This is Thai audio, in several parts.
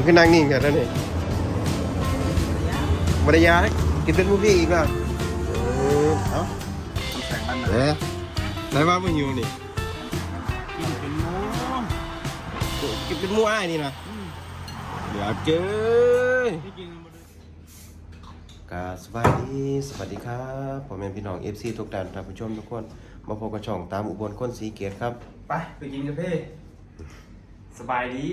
ยังขึ้นนั่งนิ่งกันแล้วนี่บริยากินเป็นมูฟี่อีกแล้วเออเอาเอ๊ะไหนว่ามึงอยู่นี่กินเป็นมูกินเป็นมูอ้ายนี่นะอยากเจอที่จริงกาสวัสดีสวัสดีครับผมเป็นพี่น้อง FC ทุกท่านท่านผู้ชมทุกคนมาพบกับช่องตามอุบลคนสีเกียรติครับ ไป ไปกินกาแฟ สบายดี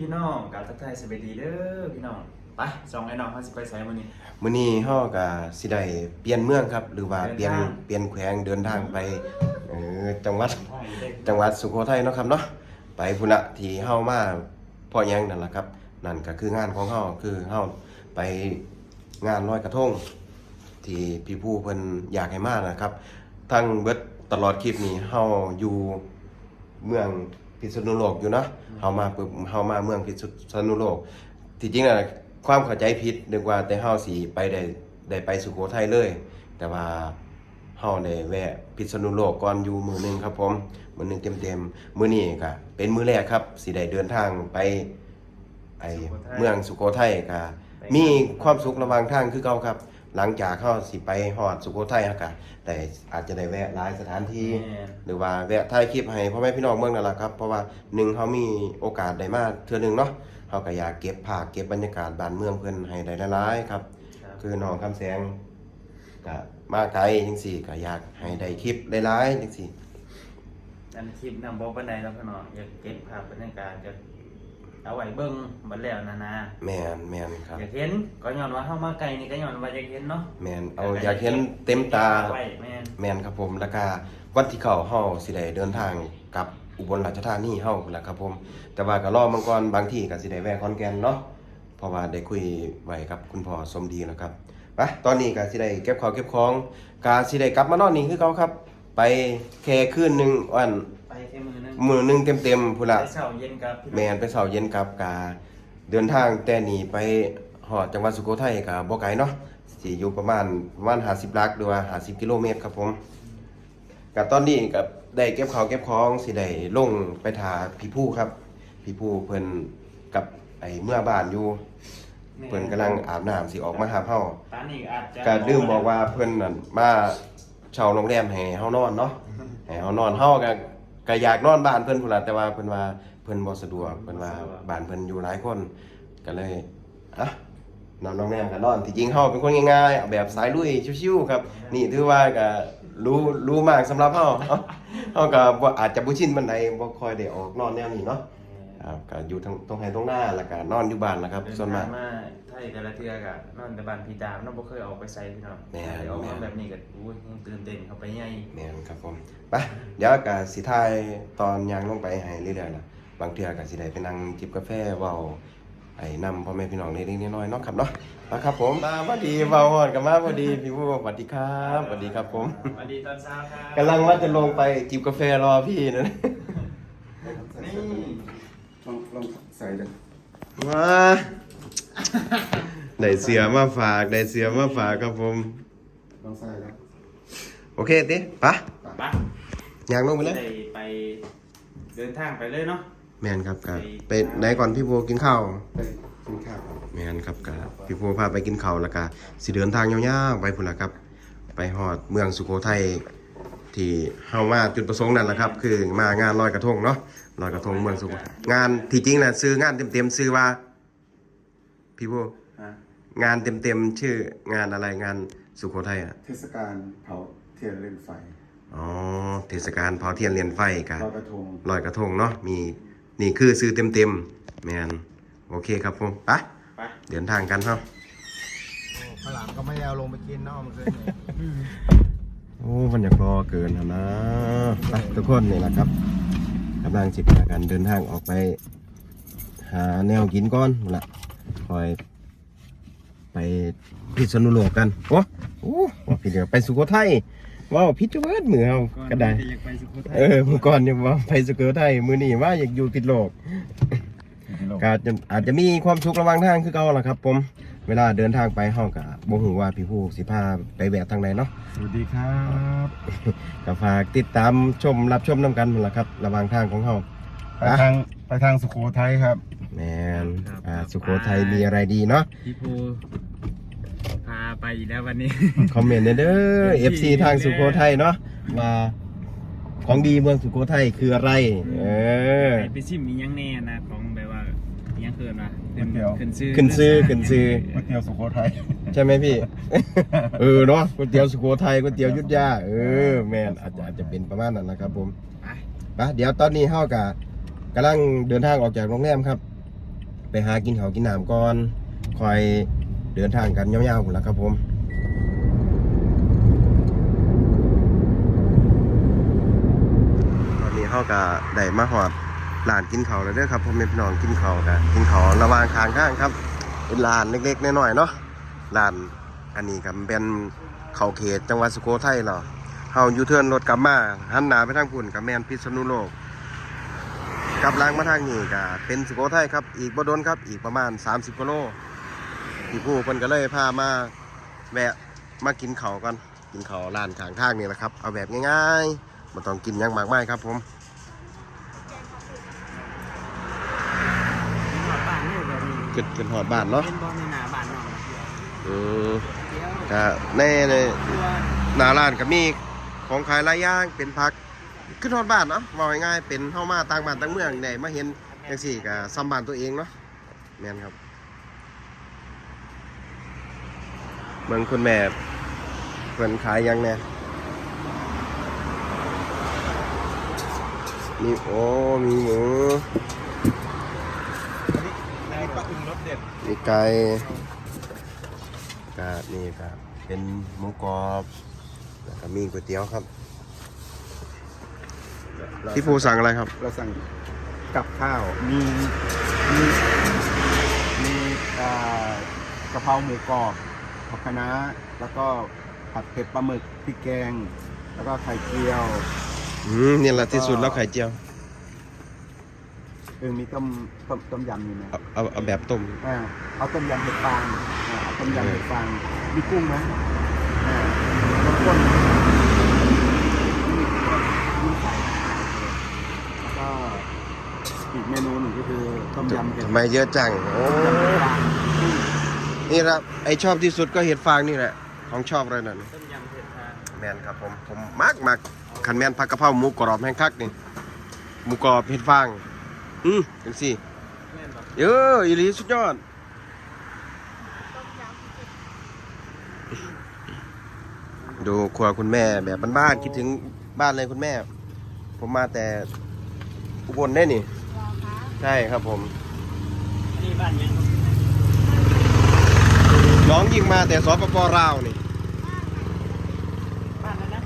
พี่น้องกาทักทายสบายดีเด้อพี่น้องไปสองไอ้น้องเขาสิไปใส่มื้อนี้ มื้อนี้เฮาก็สิได้เปลี่ยนเมืองครับ หรือว่าเปลี่ยนเดินทาง เปลี่ยนแขวงเดินทางไปเออจังหวัดใช่เด้อจังหวัดสุโขทัยเนาะครับเนาะไปพุ่นละที่เฮามาพ่อหยังนั่นล่ะครับ นั่นก็คืองานของเฮาคือเฮาไปงานลอยกระทง ที่พี่ผู้เพิ่นอยากให้มานะครับ ทั้งเบิดตลอดคลิปนี้เฮาอยู่เมือง พิษณุโลกอยู่เนาะเฮามาปึ๊บเฮามาเมืองพิษณุโลก ที่จริงน่ะความเข้าใจผิดนึกว่าแต่เฮาสิไปได้ได้ไปสุโขทัยเลย แต่ว่าเฮาได้แวะพิษณุโลกก่อนอยู่มื้อหนึงครับผมมื้อหนึงเต็มๆมื้อนี้ก็เป็นมื้อแรกครับสิได้เดินทางไปไอเมืองสุโขทัยก็มีความสุขระหว่างทางคือเก่าครับ หลังจากเฮาสิไปฮอดสุโขทัยเฮาก็ได้อาจจะได้แวะหลายสถานที่ แม่น หรือว่าแวะถ่ายคลิปให้พ่อแม่พี่น้องเมืองนั่นแหละครับ เพราะว่าหนึ่งเขามีโอกาสได้มาเทื่อหนึงเนาะเขาก็อยากเก็บภาพเก็บบรรยากาศบ้านเมืองเพิ่นให้ได้หลายๆครับ ครับคือน้องคำแสงก็มาไกลจังซี่ก็อยากให้ได้คลิปหลายๆจังซี่ อันคลิปนำบอกปานใดแล้วพี่น้องอยากเก็บภาพบรรยากาศจะ เอาไว้เบิ่งบัดแล้วนะนะแม่นแม่นครับ อยากเห็นก็ย้อนว่าเฮามาไกลนี่ก็ย้อนว่าอยากเห็นเนาะแม่นเอาอยากเห็นเต็มตา ไว้แม่นแม่นครับผมแล้วก็วันที่เข้าเฮาสิได้เดินทางกลับอุบลราชธานีเฮาแหละครับผม แต่ว่าก็รอมังกรบางที่ก็สิได้แวะขอนแก่นเนาะเพราะว่าได้คุยไว้กับคุณพ่อสมดีแล้วครับไปตอนนี้ก็สิได้เก็บข้าวเก็บของก็สิได้กลับมานอนนี่คือเขาครับ ไปแค่คืนหนึงวันไปแค่ มื้อนึงมื้อหนึงเต็มๆพุ่นละ ไปเช้าเย็นกับพี่น้องแม่นไปเช้าเย็นกลับกาเดินทางแต่นี่ไปฮอดจังหวัดสุโขทัยก็บ่ไกลเนาะสิอยู่ประมาณประมาณ50ลักหรือว่า50กิโลเมตรครับผมกับตอนนี้กับได้เก็บของเก็บของสิได้ลงไปทาพี่ผู้ครับ พี่ผู้เพิ่นกับไอ้เมื่อบ้านอยู่เพิ่นกำลังอาบน้ำสิออกมาหาเฮา ตอนนี้อาจจะก็ลืมบอกว่าเพิ่นนั่นมาเช่าโรงแรมให้เฮานอนเนาะให้เฮานอนเฮาก็ ก็อยากนอนบ้านเพิ่นพุ่นล่ะแต่ว่าเพิ่นว่าเพิ่นบ่สะดวกเพิ่นว่าบ้านเพิ่นอยู่หลายคนก็เลยอะนอนโรงแนมกันนอนที่จริงเฮาเป็นคนง่ายๆเอาแบบสายลุยชิวๆครับ นี่ถือว่าก็รู้รู้มากสำหรับเฮาเฮาเฮาก็บ่อาจจะบ่ชินปานใดบ่ค่อยได้ออกนอนแนวนี้เนาะ ครับก็อยู่ทางตรงไห้ตรงหน้าแล้วก็นอนอยู่บ้านนะครับ เดินส่วนมาก ทงมาไทยแต่ละเทือกอะนอนแต่บ้านพี่ดาวน้องบ่เคยออกไปไสพี่น้องแม่น เดี๋ยวออกมาแบบนี้ก็อุ้ยยังตื่นเต้นเข้าไปใหญ่แม่นครับผมไปเดี๋ยวก็สิถ่ายตอนยางลงไปให้เรื่อยๆล่ะบางเทื่อก็สิได้ไปนั่งจิบกาแฟเว้าไอ้นำพ่อแม่พี่น้องเล็กๆน้อยๆเนาะครับเนาะมาครับผมมาพอดีเว้าฮอดกันมาพอดีพี่ผู้สวัสดีครับสวัสดีครับผม สวัสดีตอนเช้าครับ กำลังว่าจะลงไปจิบกาแฟรอพี่นะ นี่ ลอง ลองใส่ดูมาได้เสือมาฝากได้เสือมาฝากครับผมลองใส่แล้วโอเคติปะไปยางลงไปเลยได้ไปเดินทางไปเลยเนาะแม่นครับกับไปไหนก่อนพี่บัวกินข้าวไปกินข้าวแม่นครับกับพี่บัวพาไปกินข้าวแล้วก็สิเดินทางยาวๆไปพุ่นละครับ ไปฮอดเมืองสุโขทัยที่เฮามาจุดประสงค์นั่นแหละครับ คือมางานลอยกระทงเนาะ ลอยกระทงเมืองสุโขทัยงานที่จริงน่ะซื้องานเต็มๆชื่อว่า พี่บัวอะงานเต็มๆชื่องานอะไรงานสุโขทัยอะเทศกาลเผาเทียนเล่นไฟอ๋อเทศกาลเผาเทียนเรียนไฟกับลอยกระทง ลอยกระทงเนาะมีนี่คือซื้อเต็มๆแมนโอเคครับผมไปไป เดินทางกันเนาะข้าวหลามก็ไม่ได้เอาลงไปกินเนาะมันเคยเนี่ยโอ้มันอยากรอเกินแล้วนะไปทุกคนนี่แหละครับกำลังจิบกันเดินทางออกไป หาแนวกินก่อนนั่นละคอย ไปพิษณุโลกกันโอ้โอ้ว่าพี่เดียวไปสุโขทัยว้าวพิจเวิร์ดมือเอาก็ได้อยากไปสุโขทัยเออเมื่อก่อนยังว่าไปสุโขทัยมือนี่ว่าอยากอยู่ติดโลกก็อาจจะอาจจะมีความสุขระหว่างทางคือเก่าล่ะครับ ผม เวลาเดินทางไปเฮาก็บ่ฮู้ว่าพี่ผู้สิพาไปแวะทางไหนเนาะสวัสดีครับก็ฝากติดตามชมรับชมนํกันนั่นล่ะครับ ระหว่างทางของเฮาไปทางไปไปทางสุโขทัยครับแมนอ่าสุโขทัยมีอะไรดีเนาะพี่ภูพาไปอีกแล้ววันนี้คอมเมนต์เด้อ FC ทางสุโขทัยเนาะว่าของดีเมืองสุโขทัยคืออะไร เออไปซิมมียังแน่นะของแบบว่ามียังเกินมา ก๋วยเตี๋ยว ขึ้นซื้อขึ้นซื้อขึ้นซื้อก๋วยเตี๋ยวสุโขทัยใช่ไหมพี่ เออเนาะก๋วยเตี๋ยวสุโขทัยก๋วยเตี๋ยวอยุทธยาเออแม่นอาจจะอาจจะเป็นประมาณนั้นนะครับ ผมไปไปเดี๋ยวตอนนี้เฮากะกำลังเดินทางออกจากโรงแรมครับ ไปหากินข้าวกินน้ำก่อนคอยเดินทางกันยาวๆพุ่นละครับผมตอนนี้เฮากะได้มาหอด ร้านกินเขาแล้วเด้อครับพ่อแม่พี่น้องกินเขาวกะกินเขาระวางทางข้างครับ เป็นร้านเล็กๆน้อยๆเนาะร้านอันนี้ก็เป็นเขาเขตจังหวัดสุโขทัยเนาะเฮายูเทิร์นรถกลับมาหันหน้าไปทางพุ่นกับแมนพิษณุโลกกลับล้างมาทางนี้ก็เป็นสุโขทัยครับ อีกบ่โดนครับ อีกประมาณ 30กิโลพี่ผู้เพิ่นก็เลยพามาแวะมากินเขากันกินเขาวร้านขางทางนี่แหละครับ เอาแบบง่ายๆบ่ต้องกินยังมากมายครับผม แบบนี้ขึ้นขึ้นหอดบ้านเนาะเป็นบอลในหนาบ้านน้องอืมเดี๋ยวก็แน่เลยตัวหน้าร้านก็มีของขายหลายอย่างเป็นผักขึ้นฮอดบ้านเนาะว่าง่ายๆเป็นเฮามาต่างบ้านต่างเมืองได้มาเห็นจังซี่ก็ซ้ำบ้านตัวเองเนาะแม่นครับเมืองคุณแม่เพิ่นขายหยังแน่มีโอ้มีหมู อันนี้ปลาอึ่งรส เด็ดมีไก่ก็นี่ก็เป็นหมูกรอบแล้วก็มีก๋วยเตี๋ยวครับพี่ภูสั่งอะไรครับ เราสั่งกับข้าว มีมีมีอ่ากะเพราหมูกรอบผักคะน้าแล้วก็ผัดเผ็ดปลาหมึกพริกแกง แล้วก็ไข่เจียว อืมนี่แหละที่สุดแล้วไข่เจียว เออมีต้มต้มต้มยำอยู่นะเอาเอาเอาแบบต้ม อ่าเอาต้มยำเห็ดฟางอ่าเอาต้มยำเห็ดฟางมีกุ้งไหมอ่าแล้วก็มีมีไข่แล้วก็อีกเมนูหนึ่งก็คือต้มยำเห็ดทำไมเยอะจัง โอ้ ต้มยำเห็ดฟางนี่ครับไอชอบที่สุดก็เห็ดฟางนี่แหละ ของชอบเลยนั่นต้มยำเผ็ดทางแมนครับผม ผมมากมากขันแมนผักกะเพราหมูกรอบแห้งคักนี่ หมูกรอบเห็ดฟาง อืมเป็นสิแม่นบอกเยอะอีหลีสุดยอดดูครัวคุณแม่แบบบ้านๆคิดถึงบ้านเลยคุณแม่ ผมมาแต่อุบลได้นี่ ใช่ครับผมนี่บ้านยังน้องยิงมาแต่สปปลาวนี่บ้านนั้นนะ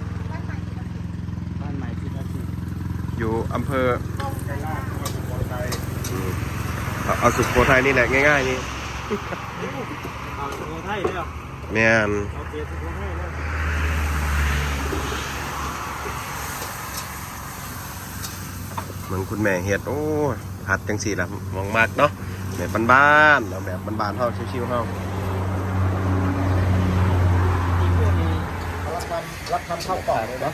บ้านใหม่ที่เราอยู่อยู่อำเภออืม เอาเอาสุโขทัยนี่แหละง่ายๆนี่เอาสุโขทัยเลยเหรอแม่นเอาเกียร์สุโขทัยเลยเหมือนคุณแม่เฮ็ดโอ้ยผัดจังสี่ละมองมากเนาะแบบบ้านๆเอาแบบบ้านๆเฮาชิวๆเฮาอีกพวกนี้รับทำรับทำข้าวกล่องเลยนะ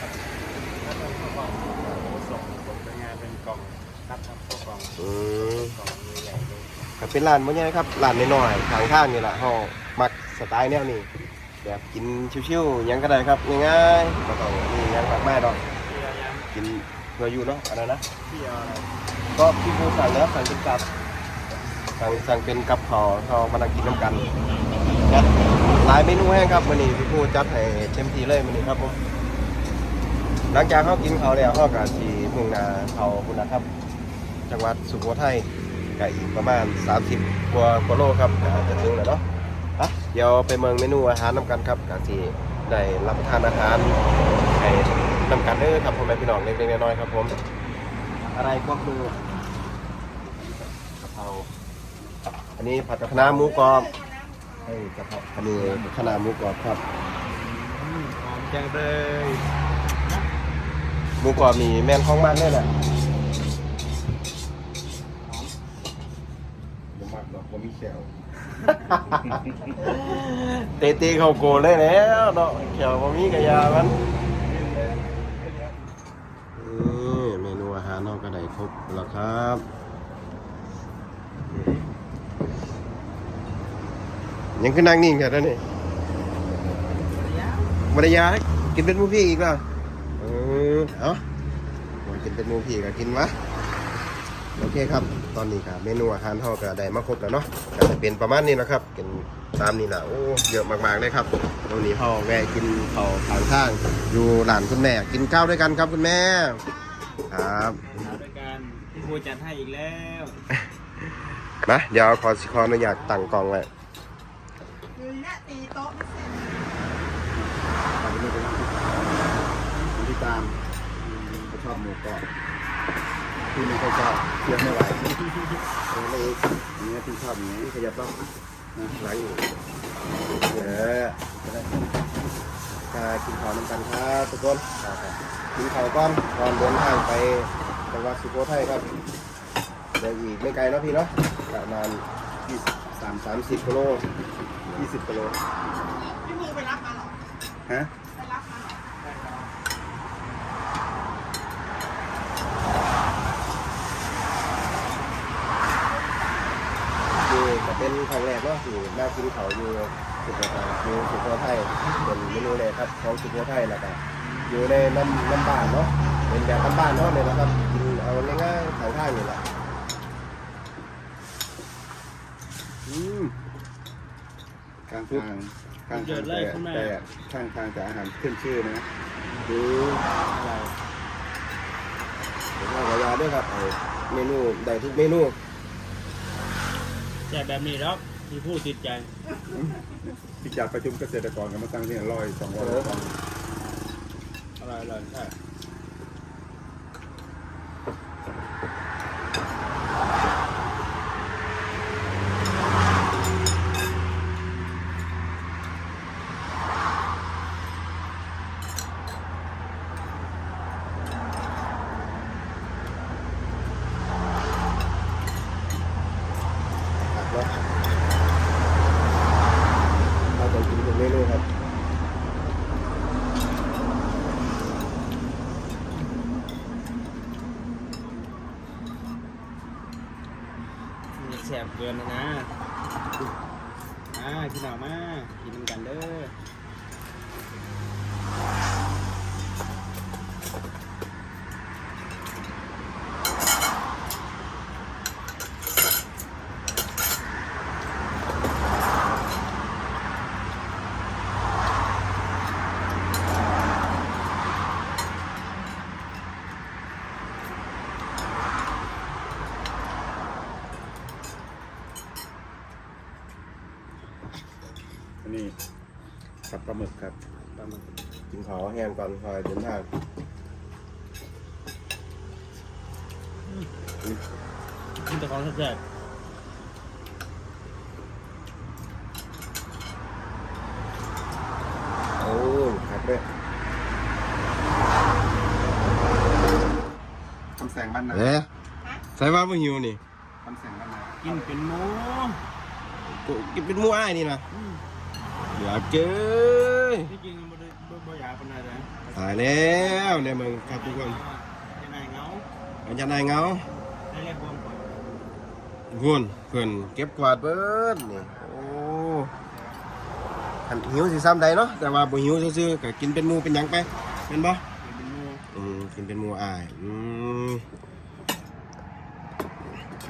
รับทำข้าวกล่องส่งส่งไปงานเป็นกล่องรับทำข้าวกล่องอืมกล่องใหญ่ๆเลย ก็เป็นร้านบ่ใหญ่ครับร้านน้อยๆข้างทางนี่แหละเฮามักสไตล์แนวนี้แบบกินชิวๆยังก็ได้ครับง่ายๆบ่ต้องมียังมากมายดอกเที่ยวยกินเพื่ออยู่เนาะอันนั้นะก็พี่ผู้สั่งแล้วสั่งเป็นกับสั่งสั่งเป็นกับขอเขามานั่งกินน้ำกันจัดหลายเมนูแห้งครับวันนี้พี่ผู้จัดให้เต็มที่เลยวันนี้ครับผมหลังจากเขากินเขาแล้วเขาก็สีมุ่งหนาเขาคุณนะครับ จังหวัดสุโขทัย ก็อีกประมาณ 30กว่ากว่าโลครับก็จะถึงแล้วเนาะอะเดี๋ยวไปเมืองเมนูอาหารน้ำกันครับก็สีได้รับประทานอาหารให้น้ำกันเด้อครับพ่อแม่พี่น้องเล็กๆน้อยๆครับผมอะไรก็คือกะเพราอันนี้ผัดกะเพราหมูกรอบเอ้ยกะเพราอันนี้คณะหมูกรอบครับหอมจังเลยหมูกรอบมีแม่นของมันเลยแหละ เขวเตะตีเขาโกเลยแล้วเนาะแขวบ่มีกระยาบันนเมนูอาหารนอกกระไดครบแล้วครับยังขึ้นนั่งนิ่งแค่นั้นนี่มารยากินเป็นมูพี่อีกป่ะเออเอากินเป็นมูพี่ก็กินวะ โอเคครับ ตอนนี้ครับเมนูอาหารเฮาก็ได้มาครบแล้วเนาะก็จะเป็นประมาณนี้นะครับเป็นตามนี้แหละโอ้เยอะมากๆเลยครับตรงนี้เฮาแวะกินข้าวทางข้าง อยู่ร้านคุณแม่ กินข้าวด้วยกันครับคุณแม่ ครับเอาด้วยกันพี่ภูจัดให้อีกแล้วมาเดี๋ยวขอสิขออนุญาตตั้งกล้องไว้ตอนนี้เป็นคนที่ตามเขาชอบหมูกรอบที่ไม่ค่อยชอบ เคี้ยวไม่ไหวเออเลยอย่างเงี้ยที่ชอบอย่างเงี้ยขยับต้องนะหลังอยู่เออจะได้มากินข้าวน้ำกันครับทุกคนกินข้าวก่อนก่อนเดินทางไปจังหวัดสุโขทัยครับเดี๋ยวอีกไม่ไกลเนาะพี่เนาะประมาณยี่สิบสามสามสิบกิโลยี่สิบกิโลพี่มือไปรับมาเหรอฮะ ไปรับมาเหรอ คือจะ เป็นครั้งแรกเนาะที่มากินข้าอยู่สุโขทัยอยู่สุโขทัยเป็นเมนูแรกครับของสุโขทัยแล้วก็อยู่ในน้ำน้ำบ้านเนาะเป็นแบบน้ำบ้านเนาะเนี่ยนะครับกินเอาง่ายๆทางทางนี่แหละอืมข้างทางข้างทางแต่แต่ข้างทางแต่อาหารขึ้นชื่อนะดูผมว่าขอยาด้วยครับเอาเมนูได้ทุกเมนู แจกแบบนี้แล้วพี่ภูติดใจที่จัดประชุมเกษตรกรกันมาตั้งที่ร้อยสองร้อยกว่าอร่อยอร่อยใช่ ครับเนาะเราต้องกินทุกเมนูครับ มันแสบ เกินนะนะอ่ากินออกมากินนำกันเด้อ อันนี้ผัดปลาหมึกครับปลาหมึกกินขอแห้งก่อนคอยเดินทางกินแต่ของแซ่บโอ้ครับเลยคำแสงบ้านนาเอ๊ะใส่ว่าบ่หิวนี่คำแสงบ้านนาๆกินเป็นหมูกูกินเป็นหมูอ้ายนี่นะอยากเจ อที่จริงมันบ่ได้บ่บ่อยากปานใดนะตายแล้วเนี่ยมึงครับทุกคนยังไงเงาอันจะนายเงาได้เรียกรวมก่อนพุ่นเพื่อนเก็บกวาดเบิดนี่โอ้คันหิวสิซ้ำใดเนาะแต่ว่าบ่หิวซื่อๆก็กินเป็นหมูเป็นหยังไปเป็นบ่กินเป็นหมูอืมกินเป็นหมูอ้ายอืม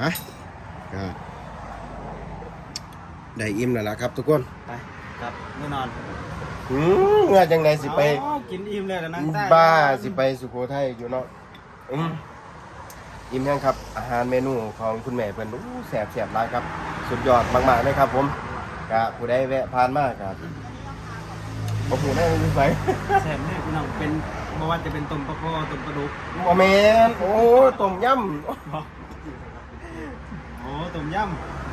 ฮะก็ได้อิ่มแล้วล่ะครับทุกคน ไปครับแน่นอน อืมเมื่อจังไดสิไป อ๋อกินอิ่มเลยแล้วนั่งใต้บ้าสิไปสุโขทัยอยู่เนาะอืมอิ่มยังครับ อาหารเมนูของคุณแม่เพิ่นอู้แซ่บแซ่บหลายครับ สุดยอดมากๆเลยครับ ผมกะผู้ใดแวะผ่านมาครับบ่ฮู้ได้มีไปแซ่บแน่พี่น้องเป็นบ่ว่าจะเป็นต้มปลาคอต้มปลาดุกบ่แม่นโอ้ต้มยำโอ้ต้มย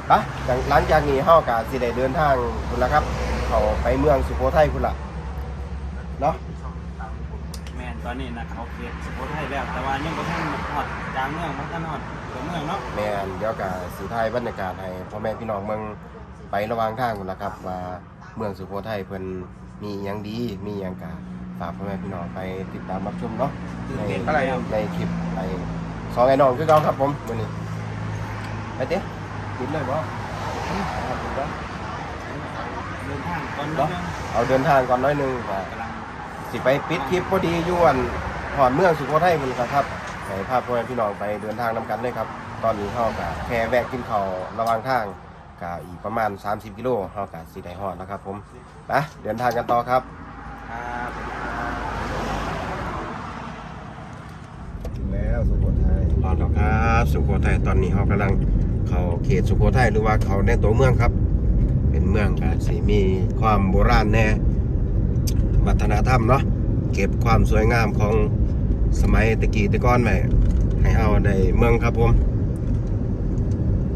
ไปจังหลังจากนี้เฮาก็สิได้เดินทางพุ่นละครับ เข้าไปเมืองสุโขทัยพุ่นละเนาะำแม่นตอนนี้นะเขาเขตสุโขทัยแล้วแต่ว่ายังบ่ทันฮอดกลางเมืองบ่ทันฮอดตัวเมืองเนาะแม่นเดี๋ยวก็สิถ่ายบรรยากาศให้พ่อแม่พี่น้องเมืองไประหว่างทางพุ่นละครับ ว่าเมืองสุโขทัยเพิ่นมีหยังดีมีหยังก็ฝากพ่อแม่พี่น้องไปติดตามรับชมเนาะในในคลิปไอ้สองไอ้น้องคือเก่าครับผมมื้อนี้ไปเด้กินเลยบ่ครับผมเด้อนทางก่อนเนาะเนาะเอาเดินทางก่อนน้อยหนึงก็กำลังสิไปปิดคลิปพอดีอยวนหอดเมืองสุโขทัยพุ่นครับครับให้พาพ่อแม่พี่น้องไปเดินทางนํกันเลยครับ ตอนนี้เฮาก็แค่แวะกินข้าวระหว่างทางก็อีกประมาณ 30 กิโลเฮาก็สิได้ฮอดแล้วครับผมไปเดินทางกันต่อครับ ครับถึงแล้วสุโขทัยตอนแล้วครับ สุโขทัยตอนนี้เฮากำลังเข้าเขตสุโขทัยหรือว่าเขาในตัวเมืองครับ เป็นเมืองก็สิมีความโบราณแน่วัฒนธรรมเนาะเก็บความสวยงามของสมัยตะกี้ตะก้อนไว้ให้เฮาได้เมืองครับผม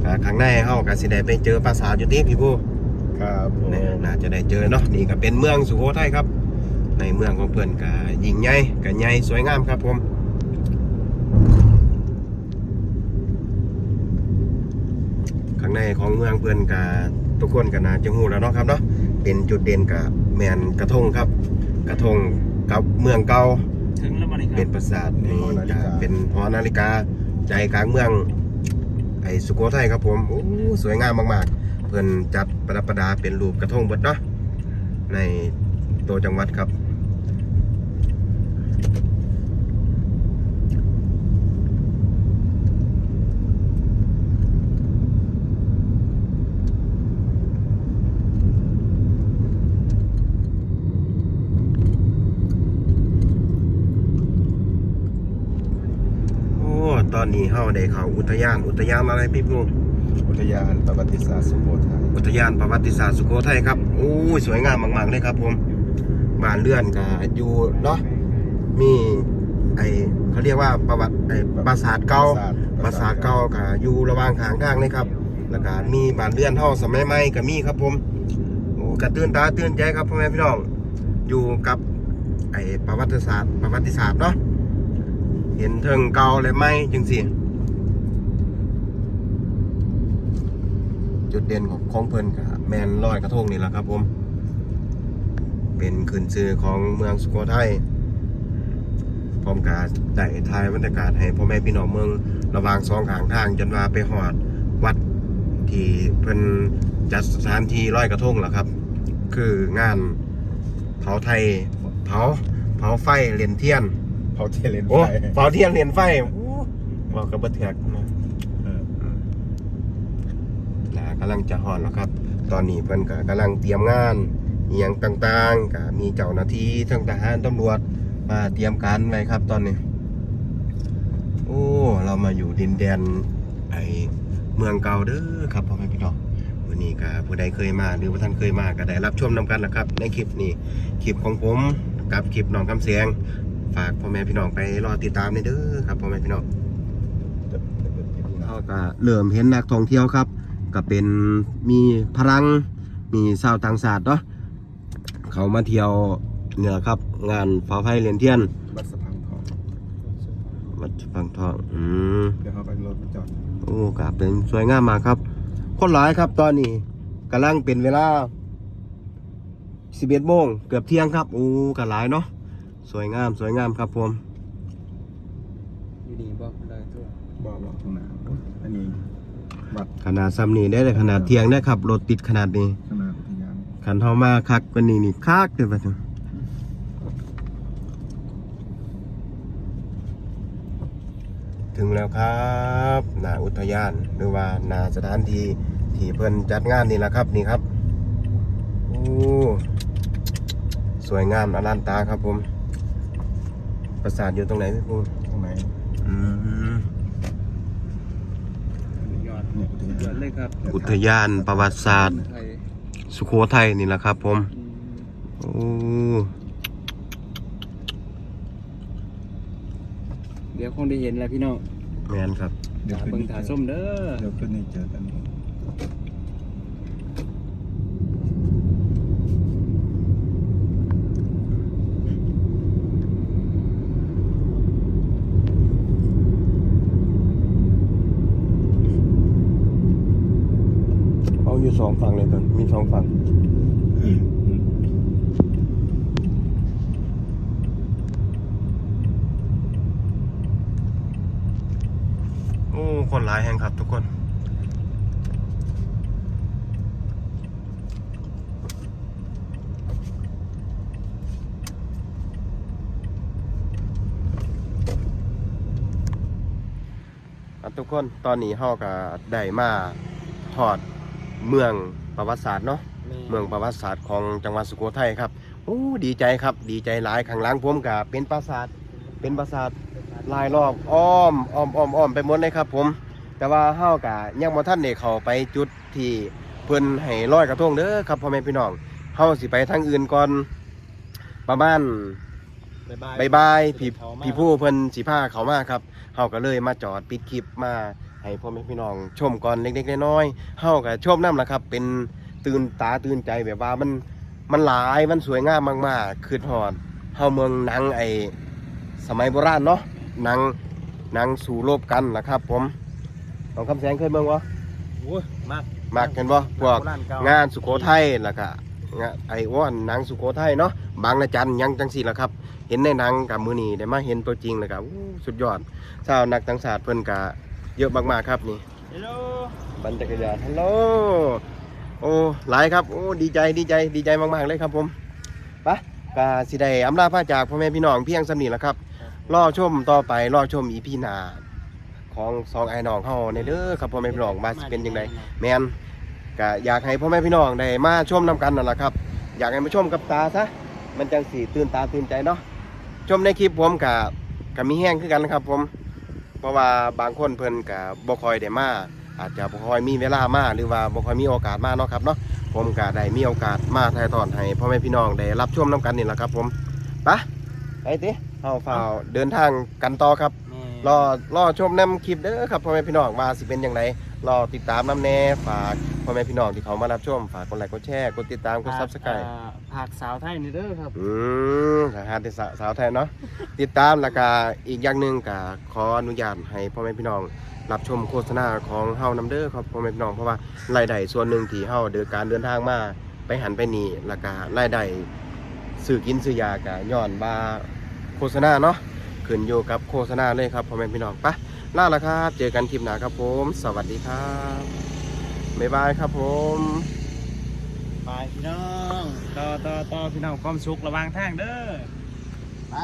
ก็ข้างในเฮาก็สิได้ไปเจอปราสาทอยู่ที่พี่ผู้ครับผมเนี่ยน่าจะได้เจอเนาะนี่ก็เป็นเมืองสุโขทัยครับ ในเมืองของเพื่อนก็ยิ่งใหญ่ก็ใหญ่สวยงามครับผมข้างในของเมืองเพื่อนกา ทุกคนก็น่าจะหูแล้วเนาะครับเนาะเป็นจุดเด่นกับแมนกระทงครับ กระทงกับเมืองเก่าถึงแล้วบ่นี่คเป็รันบปราสาทนี่ก็เป็นหอนาฬิกาใจกลางเมืองไอ้สุโขทัยครับผมโอ้สวยงามมากๆ เพื่อนจัดประดับประดาเป็นรูปกระทงเบิดเนาะในตัวจังหวัดครับ โอ้ ตอนนี้เฮาได้เข้าอุทยาน อุทยานอะไรพี่ปูอุทยานประวัติศาสตร์สุโขทัยอุทยานประวัติศาสตร์สุโขทัยครับโอ้ยสวยงามมากๆเลยครับผมบ้านเรือนก็อยู่เนาะมีไอเขาเรียกว่าประวัติไอปราสาทเก่าปราสาทเก่าก็อยู่ระหว่างข้างทางเลยครับ แล้วก็มีบ้านเรือนเฮาสมัยใหม่ก็มีครับผมโอ้กระตื่นตาตื่นใจครับพ่อแม่พี่น้องอยู่กับไอประวัติศาสตร์ประวัติศาสตร์เนาะ เห็นเทิงเก่าและใหมจังซี่จุดเด่นของของเพิ่นกับแมนลอยกระทงนี่แหละครับผม เป็นขึ้นชื่อของเมืองสุโขทัยพร้อมกับได้ถ่ายบรรยากาศให้พ่อแม่พี่น้องเมืองระวางสองข้างทางจนว่าไปหอดวัดที่เพิ่นจัดสถานที่ลอยกระทงแหละครับ คืองานเผาไทยเผาเผาไฟเหรียญเทียน เขาเทเลนโอ้ไฟเผาเทียนเหรียญไฟโอ้บอกกับบัเถือกนะเออนะกำลังจะหอนแล้วครับ ตอนนี้เพิ่นก็กำลังเตรียมงานอหย่างต่างๆก็มีเจ้าหน้าที่ทั้งทหารตำรวจมาเตรียมการไว้ครับ ตอนนี้ โอ้ เรามาอยู่ดินแดน ไอเมืองเก่าเด้อครับพ่อแม่พี่น้องวันนี้ก็ผู้ใดเคยมาหรือว่าท่านเคยมาก็ได้รับชมนำกันนะครับ ในคลิปนี้คลิปของผมกับคลิปน้องคำเสียง ฝากพ่อแม่พี่น้องไปรอติดตามในเด้อครับพ่อแม่พี่น้องเราก็เริ่มเห็นนักท่องเที่ยวครับ ก็เป็นมีพลังมีชาวต่างชาติเนาะเขามาเที่ยวเนี่ยครับ งานฟ้าไฟเรียนเทียนบัดสะพานทองวัดฟังทองอืมเดี๋ยวเขาไปรถไปจอดโอ้ก็เป็นสวยงามมากครับ คนหลายครับตอนนี้กำลังเป็นเวลา11โมงเกือบเที่ยงครับ โอ้ก็หลายเนาะ สวยงามสวยงามครับผมอยู่นี่บ่ได้ตัวบอกบอกตรงนั้นอันนี้วัดขนาดซ้ำนี้ได้เลยขนาดเที่ยงได้ครับรถติดขนาดนี้ขนาดอุทยานขันเทามาคักกวันนี้นี่คักเลยบัดนี้ถึงแล้วครับหนาอุทยานหรือว่าหนาสถานที่ที่เพิ่นจัดงานนี่แหละครับนี่ครับโอ้สวยงามอลังตาครับผม ปราสาทอยู่ตรงไหนพี่ปูตรงไหนอืมยอดเนี่ยอุทยยาอนดเลยครับอุทยานประวัติศาสตร์ ไทยสุโขทัยนี่แหละครับ ผม อืมโอ้เดี๋ยวคงได้เห็นแล้วพี่น้องแมนครับ เดี๋ยวถาขึ้นเบิ่งถาส้มเด้อเดี๋ยวขึ้นนี่เจอกัน องฝั่งเลยตอนมีสองฝั่งโอ้คนหลายแห่งครับทุกคนทุกคนตอนนี้เฮาก็ได้มาหอด เมืองประวัติศาสตร์เนาะเมืองประวัติศาสตร์ของจังหวัดสุโขทัยครับโอ้ดีใจครับดีใจหลายข้างหลังผมกับเป็นปราสาทเป็นปราสาทลายรอบอ้อมอ้อมอ้อมอ้อมไปหมดเลยครับ ผม แต่ว่าเฮากะยังบ่ทันได้เข้าไปจุดที่เพิ่นให้ลอยกระทงเด้อครับพ่อแม่พี่น้องเฮาสิไปทางอื่นก่อนประมาณบายบายพี่พี่ผู้เพิ่นสิพาเขามาครับเฮาก็เลยมาจอดปิดคลิปมา ให้พ่อแม่พี่น้องชมก่อนเล็กๆน้อยๆเฮาก็ชมนํล่ะครับ เป็นตื่นตาตื่นใจแบบว่ามันมันหลายมันสวยงามมากๆคือฮอดเฮาเมืองหนังไอสมัยโบราณเนาะหนังหนังสู่รบกันล่ะครับ ผมน้องคำแสงเคยเบิ่งบ่โอ้ยมากมักเห็นบ่พวกโบราณเก่างานสุโขทัยแล้วก็งะไอ้ว่านหนังสุโขทัยเนาะบางระจันยังจังสี่ละครับ เห็นในหนังกับมือนี้ได้มาเห็นตัวจริงแล้วก็อู้สุดยอดชาวนักต่างชาติเพิ่นก็ เยอะมากๆครับนี่ฮัลโหลบันจักรยานฮัลโหลโอ้หลายครับโอ้ดีใจดีใจดีใจมากๆเลยครับผมไปะก็สิได้อำลาพาจากพ่อแม่พี่น้องเพียงสำนีละครับรอชมต่อไปรอชมอีพีหน้าของสองไอ้น้องเฮาในเด้อครับพ่อแม่พี่น้องว่าสิเป็นยังไงแมนก็อยากให้พ่อแม่พี่น้องได้มาชมนำกันนั่นแหละครับ อยากให้มาชมกับตาซะมันจังสีตื่นตาตื่นใจเนาะชมในคลิปผมกับกับมีแห้งคือกันนะครับผม เพราะว่าบางคนเพิ่นกับบ่คอยได้มาอาจจะบ่คอยมีเวลามาหรือว่าบ่คอยมีโอกาสมาเนาะครับเนาะผมก็ได้มีโอกาสมาถ่ายทอดให้พ่อแม่พี่น้องได้รับชมนํกันนี่แหละครับ ผมไปไปติเฮาฝ่าวเดินทางกันต่อครับรอรอชมน้ำคลิปเด้อครับพ่อแม่พี่น้องว่าสิเป็นอย่างไร รอติดตามน้ำแน่ฝากพ่อแม่พี่น้องที่เขามารับชมฝากกดไลค์กดแชร์กดติดตามกดซับสไครต์ผักสาวไทยนี่เด้อครับอืมทหารที่สาสาวไทยเนาะติดตามแล้วก็อีกอย่างหนึ่งก็ขออนุญาตให้พ่อแม่พี่น้องรับชมโฆษณาของเฮานำเด้อครับพ่อแม่พี่น้องเพราะว่ารายได้ส่วนหนึ่งที่เฮาเดินการเดินทางมาไปหันไปนี่แล้วก็รายได้ซื้อกินซื้อยาก็ย้อนบาโฆษณาเนาะขึ้นอยู่กับโฆษณาเลยครับพ่อแม่พี่น้องไปะ ล่าละครับ เจอกันคลิปหน้าครับผม สวัสดีครับบ๊ายบายครับผมไปพี่น้องต่อต่อต่อพี่น้องความสุขระวางทางเด้อไป